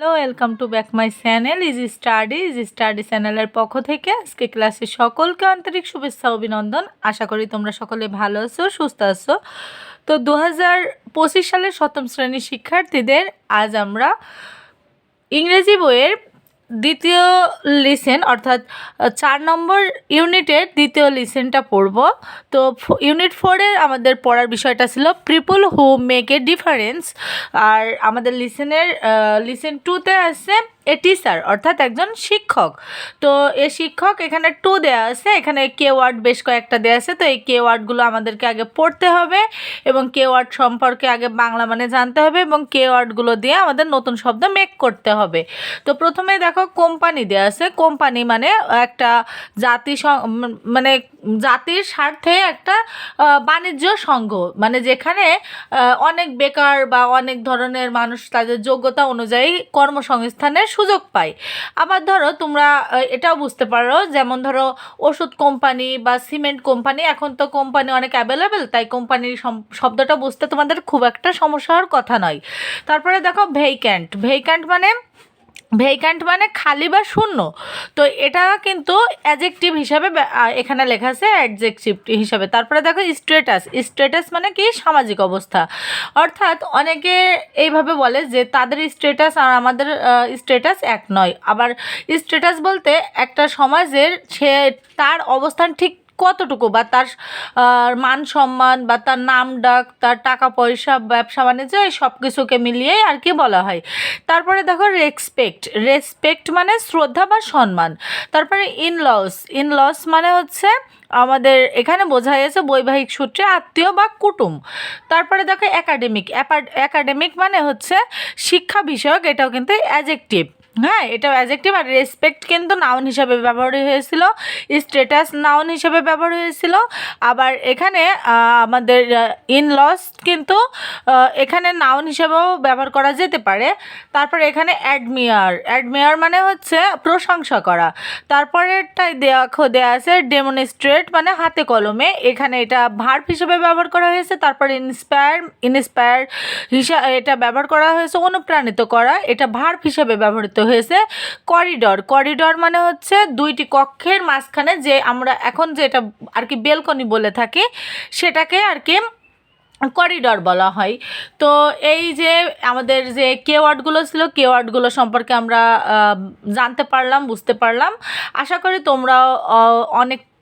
Hello welcome to back my channel is study is study চ্যানেলের পক্ষ থেকে আজকে ক্লাসে সকলকে আন্তরিক শুভেচ্ছা, অভিনন্দন। আশা করি তোমরা সকলে ভালো আছো, সুস্থ আছো। তো দু হাজার পঁচিশ সালের সপ্তম শ্রেণির শিক্ষার্থীদের আজ আমরা ইংরেজি বইয়ের দ্বিতীয় লিসেন অর্থাৎ চার নম্বর ইউনিটের দ্বিতীয় লিসেনটা পড়ব। তো ইউনিট ফোরের আমাদের পড়ার বিষয়টা ছিল people who make a difference আর আমাদের লিসেনের লিসেন টুতে আছে এ টিচার অর্থাৎ একজন শিক্ষক। তো এ শিক্ষক, এখানে টু দেওয়া আছে, এখানে কে ওয়ার্ড বেশ কয়েকটা দেওয়া আছে, তো এই কে ওয়ার্ডগুলো আমাদেরকে আগে পড়তে হবে এবং কে ওয়ার্ড সম্পর্কে আগে বাংলা মানে জানতে হবে এবং কে ওয়ার্ডগুলো দিয়ে আমাদের নতুন শব্দ মেক করতে হবে। তো প্রথমে দেখো কোম্পানি দেওয়া আছে। কোম্পানি মানে একটা জাতি মানে জাতির স্বার্থে একটা বাণিজ্য সংঘ। মানে যেখানে অনেক বেকার বা অনেক ধরনের মানুষ তাদের যোগ্যতা অনুযায়ী কর্মসংস্থানের সুযোগ পাই। আবার ধরো তোমরা এটাও বুঝতে পারো, যেমন ধরো ওষুধ কোম্পানি বা সিমেন্ট কোম্পানি এখন তো কোম্পানি অনেক অ্যাভেলেবেল তাই কোম্পানির শব্দটা বুঝতে তোমাদের খুব একটা সমস্যা হওয়ার কথা নয়। তারপরে দেখো ভেইক্যান্ট ভেইক্যান্ট মানে ভেইক্যান্ট মানে খালি বা শূন্য। তো এটা কিন্তু অ্যাজেকটিভ হিসাবে এখানে লেখা আছে অ্যাডজেক্টিভ হিসাবে। তারপরে দেখো স্ট্যাটাস স্ট্যাটাস মানে কি? সামাজিক অবস্থা। অর্থাৎ অনেকে এইভাবে বলে যে তাদের স্ট্যাটাস আর আমাদের স্ট্যাটাস এক নয়। আবার স্ট্যাটাস বলতে একটা সমাজের সে তার অবস্থান ঠিক কতটুকু বা তার মান সম্মান বা তার নাম ডাক, তার টাকা পয়সা, ব্যবসা বাণিজ্য, এই সব কিছুকে মিলিয়েই আর কি বলা হয়। তারপরে দেখো রেসপেক্ট রেসপেক্ট মানে শ্রদ্ধা বা সম্মান। তারপরে ইন লস ইন লস মানে হচ্ছে আমাদের এখানে বোঝা গেছে বৈবাহিক সূত্রে আত্মীয় বা কুটুম। তারপরে দেখো একাডেমিক একাডেমিক মানে হচ্ছে শিক্ষা বিষয়ক, এটাও কিন্তু অ্যাজেক্টিভ হ্যাঁ এটাও অ্যাজেক্টিভ আর রেসপেক্ট কিন্তু নাউন হিসাবে ব্যবহার হয়েছিল স্ট্যাটাস নাউন হিসাবে ব্যবহার হয়েছিল। আবার এখানে আমাদের ইন লস কিন্তু এখানে নাউন হিসাবেও ব্যবহার করা যেতে পারে। তারপরে এখানে অ্যাডমিয়ার অ্যাডমিয়ার মানে হচ্ছে প্রশংসা করা। তারপরেরটাই দেওয়া দেওয়া আছে ডেমনস্ট্রেট মানে হাতে কলমে। এখানে এটা ভার্ব হিসেবে ব্যবহার করা হয়েছে, তারপরে ইন্সপায়ার ইন্সপায়ার হিসা, এটা ব্যবহার করা হয়েছে অনুপ্রাণিত করা। এটা ভার্ব হিসেবে ব্যবহৃত হয়েছে করিডর। করিডর মানে হচ্ছে দুইটি কক্ষের মাঝখানে যে আমরা এখন যেটা আর কি বেলকনি বলে থাকি সেটাকে আর কি করিডর বলা হয়। তো এই যে আমাদের যে কেওয়ার্ডগুলো ছিল কেওয়ার্ডগুলো সম্পর্কে আমরা জানতে পারলাম বুঝতে পারলাম। আশা করি তোমরা আহ,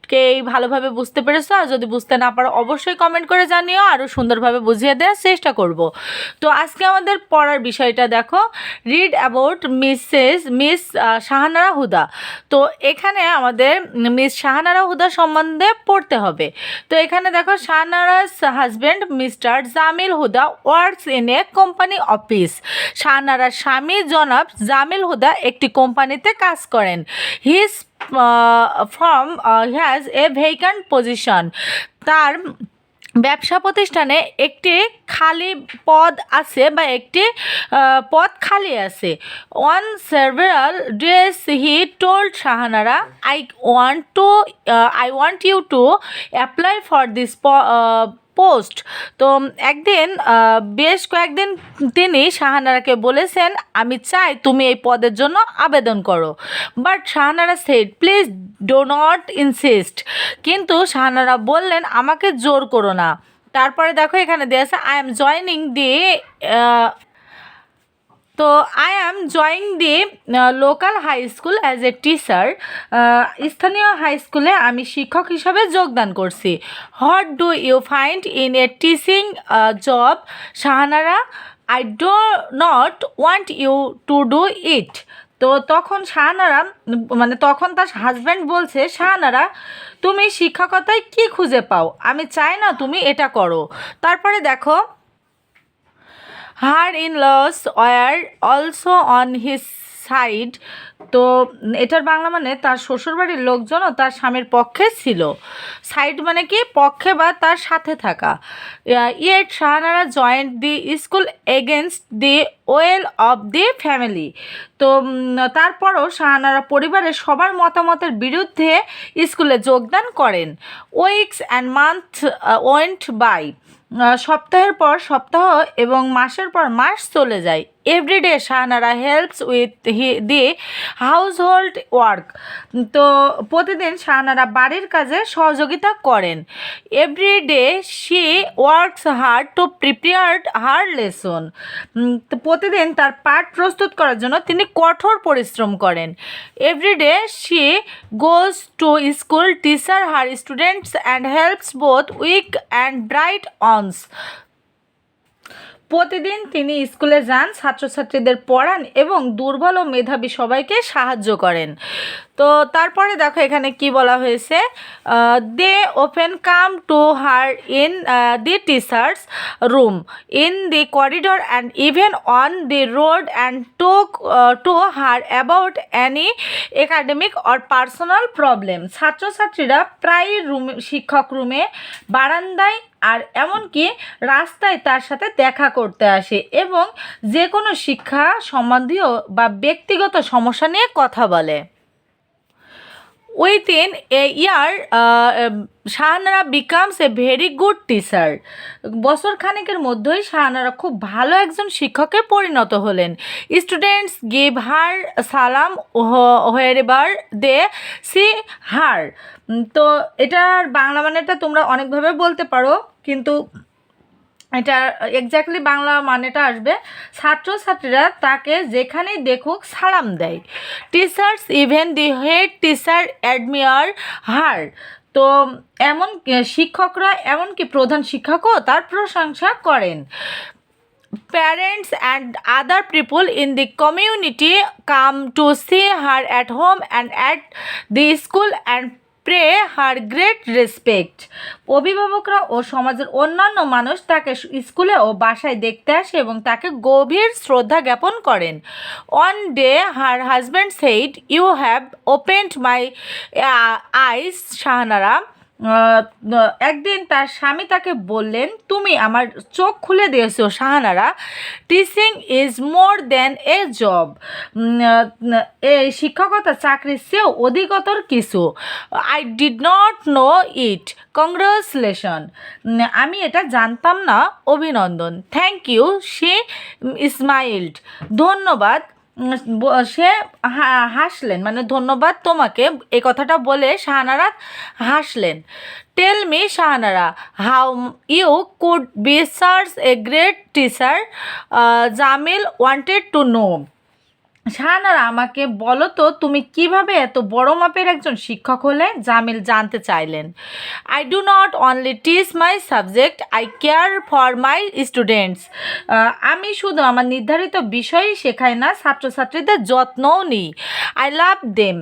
অনেককেই ভালোভাবে বুঝতে পেরেছ? আর যদি বুঝতে না পারো, অবশ্যই কমেন্ট করে জানিও আরও সুন্দরভাবে বুঝিয়ে দেওয়ার চেষ্টা করব। তো আজকে আমাদের পড়ার বিষয়টা দেখো। Read about Mrs Miss Shahanara Huda. তো এখানে আমাদের মিস শাহানারা হুদা সম্বন্ধে পড়তে হবে। তো এখানে দেখো Shahanara's husband mister Jamil Huda works in a company office শাহানারার স্বামী জনাব জামিল হুদা একটি কোম্পানিতে কাজ করেন। His firm has a vacant position তার ব্যবসা প্রতিষ্ঠানে একটি খালি পদ আছে বা একটি পদ খালি আছে। One several days he told Shahanara I want to I want you to apply for this post. তো একদিন বেশ কয়েকদিন তিনি শাহানারাকে বলেছেন, আমি চাই তুমি এই পদের জন্য আবেদন করো। But Shahanara said please do not insist কিন্তু শাহানারা বললেন, আমাকে জোর করো না। তারপরে দেখো এখানে দিয়েছে আই এম জয়নিং দি তো I am joining the local high school as a teacher স্থানীয় হাই স্কুলে আমি শিক্ষক হিসাবে যোগদান করছি। What do you find in a teaching job Shahanara? I do not want you to do it তো তখন শাহানারা মানে তখন তার হাজব্যান্ড বলছে, শাহানারা, তুমি শিক্ষকতায় কি খুঁজে পাও? আমি চাই না তুমি এটা করো। তারপরে দেখো her in-laws were also on his side. তো এটার বাংলা মানে তার শ্বশুরবাড়ির লোকজনও তার স্বামীর পক্ষে ছিল। সাইড মানে কি? পক্ষে বা তার সাথে থাকা। Yet Shahanara joined the school against the will of the family. তো তারপরও শাহানারা পরিবারের সবার মতামতের বিরুদ্ধে স্কুলে যোগদান করেন। Weeks and month went by. সপ্তাহের পর সপ্তাহ এবং মাসের পর মাস চলে যায়। Every day Shahanara helps with he, the household work. তো, প্রতিদিন শাহানারা বাড়ির কাজে সহযোগিতা করেন। Every day she works hard to prepare her lesson. তো প্রতিদিন তার পাঠ প্রস্তুত করার জন্য তিনি কঠোর পরিশ্রম করেন। Every day she goes to school teacher her students and helps both weak and bright ones প্রতিদিন তিনি স্কুলে যান, ছাত্রছাত্রীদের পড়ান এবং দুর্বল ও মেধাবী সবাইকে সাহায্য করেন। তো তারপরে দেখো এখানে কি বলা হয়েছে they often come to her in the teachers room in the corridor and even on the road and talk to her about any academic or personal problem ছাত্রছাত্রীরা প্রায় রুম, শিক্ষক রুমে, বারান্দায় আর এমনকি রাস্তায় তার সাথে দেখা করতে আসে এবং যে কোনো শিক্ষা সম্বন্ধীয় বা ব্যক্তিগত সমস্যা নিয়ে কথা বলে। Within a year Shahanara becomes a very good teacher বছর খানেকের মধ্যেই শাহানারা খুব ভালো একজন শিক্ষকে পরিণত হলেন। স্টুডেন্টস গিভ হার সালাম হোয়ের দে, সি, হার। তো এটার বাংলা মানেটা তোমরা অনেকভাবে বলতে পারো, কিন্তু এটা এক্স্যাক্টলি বাংলা মানেটা আসবে। ছাত্রছাত্রীরা তাকে যেখানেই দেখুক সালাম দেয়। Teachers even the head teacher admire her তো এমন শিক্ষকরা, এমনকি প্রধান শিক্ষকও তার প্রশংসা করেন। Parents and other people in the community come to see her at home and at the school and pray her great respect. অভিভাবকরা ও সমাজের অন্যান্য মানুষ তাকে স্কুলে ও বাসায় দেখতে আসে এবং তাকে গভীর শ্রদ্ধা জ্ঞাপন করেন। One day her husband said you have opened my eyes Shahanara. একদিন তার স্বামী তাকে বললেন, তুমি আমার চোখ খুলে দিয়েছ, Shahanara. Teaching is more than a job এই শিক্ষকতা, চাকরির চেয়েও অধিকতর কিছু। I did not know it congratulation আমি এটা জানতাম না। অভিনন্দন। থ্যাংক ইউ সে ইসমাইল্ড ধন্যবাদ। সে হাসলেন। মানে ধন্যবাদ তোমাকে। এ কথাটা বলে শাহানারা হাসলেন। Tell me Shahanara how you could be SARS a great teacher Jamil wanted to know Shahanara, আমাকে বলো তো তুমি কীভাবে এত বড় মাপের একজন শিক্ষক হলে? জামিল জানতে চাইলেন। I do not only teach my subject I care for my students আমি শুধু আমার নির্ধারিত বিষয়ই শেখাই না, ছাত্রছাত্রীদের যত্নও নিই। আই লাভ দেম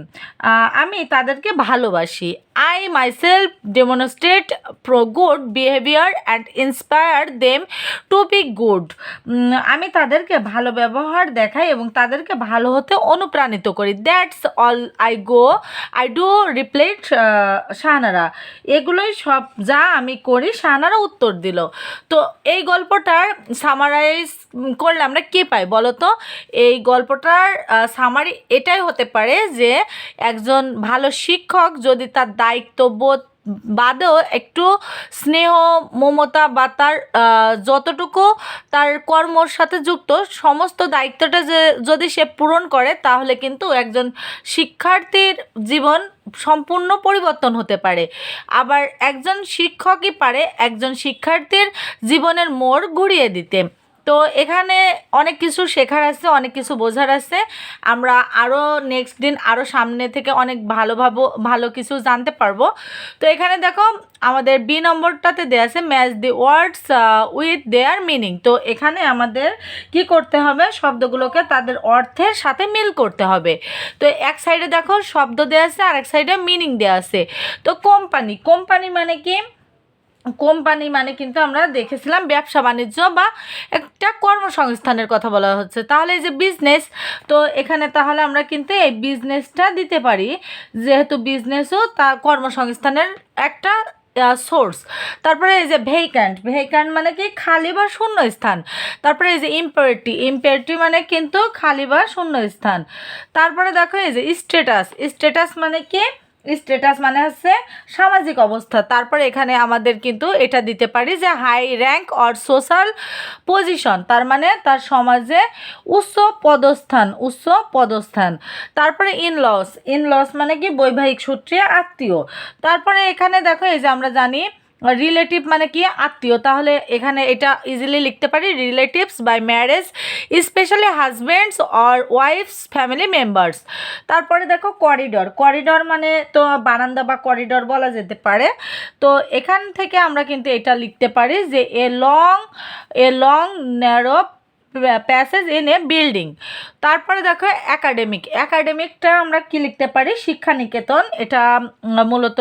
আমি তাদেরকে ভালোবাসি। I myself demonstrate pro good behaviour and inspire them to be good আমি তাদেরকে ভালো ব্যবহার দেখাই এবং তাদেরকে ভালো হতে অনুপ্রাণিত করি। That's all I go I do replied Shahanara. এগুলোই সব যা আমি করি, শাহানারা উত্তর দিল। তো এই গল্পটার সামারাইজ করলে আমরা কী পাই বলো তো এই গল্পটার সামারি এটাই হতে পারে যে একজন ভালো শিক্ষক যদি তার দায়িত্ববোধ বাদেও একটু স্নেহ, মমতা বা তার যতটুকু তার কর্মর সাথে যুক্ত, সমস্ত দায়িত্বটা যে, যদি সে পূরণ করে, তাহলে কিন্তু একজন শিক্ষার্থীর জীবন সম্পূর্ণ পরিবর্তন হতে পারে। আবার একজন শিক্ষকই পারে একজন শিক্ষার্থীর জীবনের মোড় ঘুরিয়ে দিতে। তো এখানে অনেক কিছু শেখার আছে, অনেক কিছু বোঝার আছে। আমরা আরও নেক্সট দিন আরও সামনে থেকে অনেক ভালোভাবে ভালো কিছু জানতে পারব। তো এখানে দেখো, আমাদের বি নম্বরটাতে দেওয়া আছে match the words with their meaning তো এখানে আমাদের কি করতে হবে? শব্দগুলোকে তাদের অর্থের সাথে মিল করতে হবে। তো এক সাইডে দেখো, শব্দ দেওয়া আছে, আর এক সাইডে মিনিং দেওয়া আছে। তো কোম্পানি কোম্পানি মানে কি? কোম্পানি মানে কিন্তু আমরা দেখেছিলাম ব্যবসা বাণিজ্য বা একটা কর্মসংস্থানের কথা বলা হচ্ছে। তাহলে এই যে বিজনেস তো এখানে তাহলে আমরা কিন্তু এই বিজনেসটা দিতে পারি। যেহেতু বিজনেসও তা কর্মসংস্থানের একটা সোর্স তারপরে এই যে ভেইক্যান্ট ভেইক্যান্ট মানে কি খালি বা শূন্য স্থান? তারপরে এই যে ইম্পেরিটি ইম্পেরিটি মানে কিন্তু খালি বা শূন্য স্থান। তারপরে দেখো এই যে স্ট্যাটাস স্ট্যাটাস মানে কি? স্ট্যাটাস মানে হচ্ছে সামাজিক অবস্থা। তারপর এখানে আমাদের কিন্তু এটা দিতে পারি যে high rank or social position তার মানে তার সমাজে উচ্চ পদস্থান উচ্চ পদস্থান। তারপরে ইন লস ইন লস মানে কি বৈবাহিক সূত্রে আত্মীয়। তারপরে এখানে দেখো, এই যে আমরা জানি রিলেটিভ মানে কি? আত্মীয়। তাহলে এখানে এটা ইজিলি লিখতে পারি। Relatives by marriage specially husband's or wife's family members তারপরে দেখো করিডর করিডর মানে তো বারান্দা বা করিডর বলা যেতে পারে। তো এখান থেকে আমরা কিন্তু এটা লিখতে পারি যে a long a long narrow passage in a building তারপরে দেখো একাডেমিক একাডেমিকটা আমরা কি লিখতে পারি? শিক্ষা নিকেতন এটা মূলত,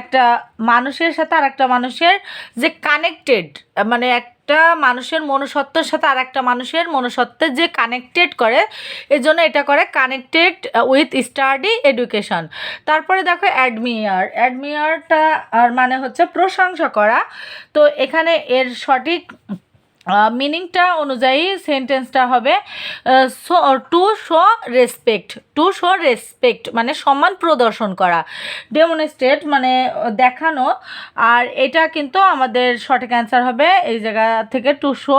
একটা মানুষের সাথে আর একটা মানুষের যে কানেক্টেড মানে একটা মানুষের মনুষ্যত্বের সাথে আর একটা মানুষের মনুষ্যত্বের যে কানেক্টেড করে এই জন্য এটা করে কানেক্টেড উইথ স্টাডি এডুকেশন তারপরে দেখো অ্যাডমিয়ার অ্যাডমিয়ারটা আর মানে হচ্ছে প্রশংসা করা। তো এখানে এর সঠিক মিনিংটা অনুযায়ী সেন্টেন্সটা হবে to show respect to show respect মানে সম্মান প্রদর্শন করা ডেমনস্ট্রেট মানে দেখানো, আর এটা কিন্তু আমাদের সঠিক অ্যান্সার হবে এই জায়গা থেকে to show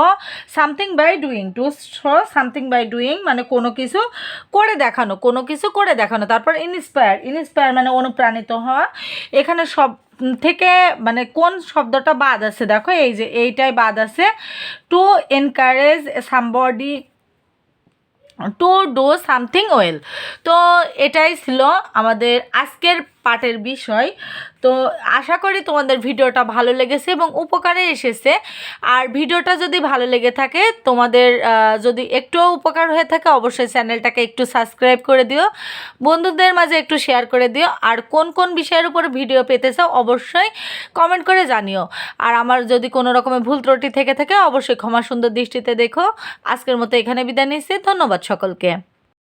something by doing to show something by doing মানে কোনো কিছু করে দেখানো, কোনো কিছু করে দেখানো, তারপর ইনস্পায়ার ইনস্পায়ার মানে অনুপ্রাণিত হওয়া, এখানে সব থেকে মানে কোন শব্দটা বাদ আছে? দেখো, এই যে এইটাই বাদ আছে। To encourage somebody to do something well তো এটাই ছিল আমাদের আজকের পাঠের বিষয়। তো আশা করি তোমাদের ভিডিওটা ভালো লেগেছে এবং উপকারে এসেছে। আর ভিডিওটা যদি ভালো লেগে থাকে, তোমাদের যদি একটুও উপকার হয়ে থাকে, অবশ্যই চ্যানেলটাকে একটু সাবস্ক্রাইব করে দিও। বন্ধুদের মাঝে একটু শেয়ার করে দিও। আর কোন কোন বিষয়ের উপর ভিডিও পেতে চাও, অবশ্যই কমেন্ট করে জানিও। আর আমার যদি কোনো রকমের ভুল ত্রুটি থেকে থাকে, অবশ্যই ক্ষমা সুন্দর দৃষ্টিতে দেখো। আজকের মতো এখানে বিদায় নিচ্ছি। ধন্যবাদ সকলকে।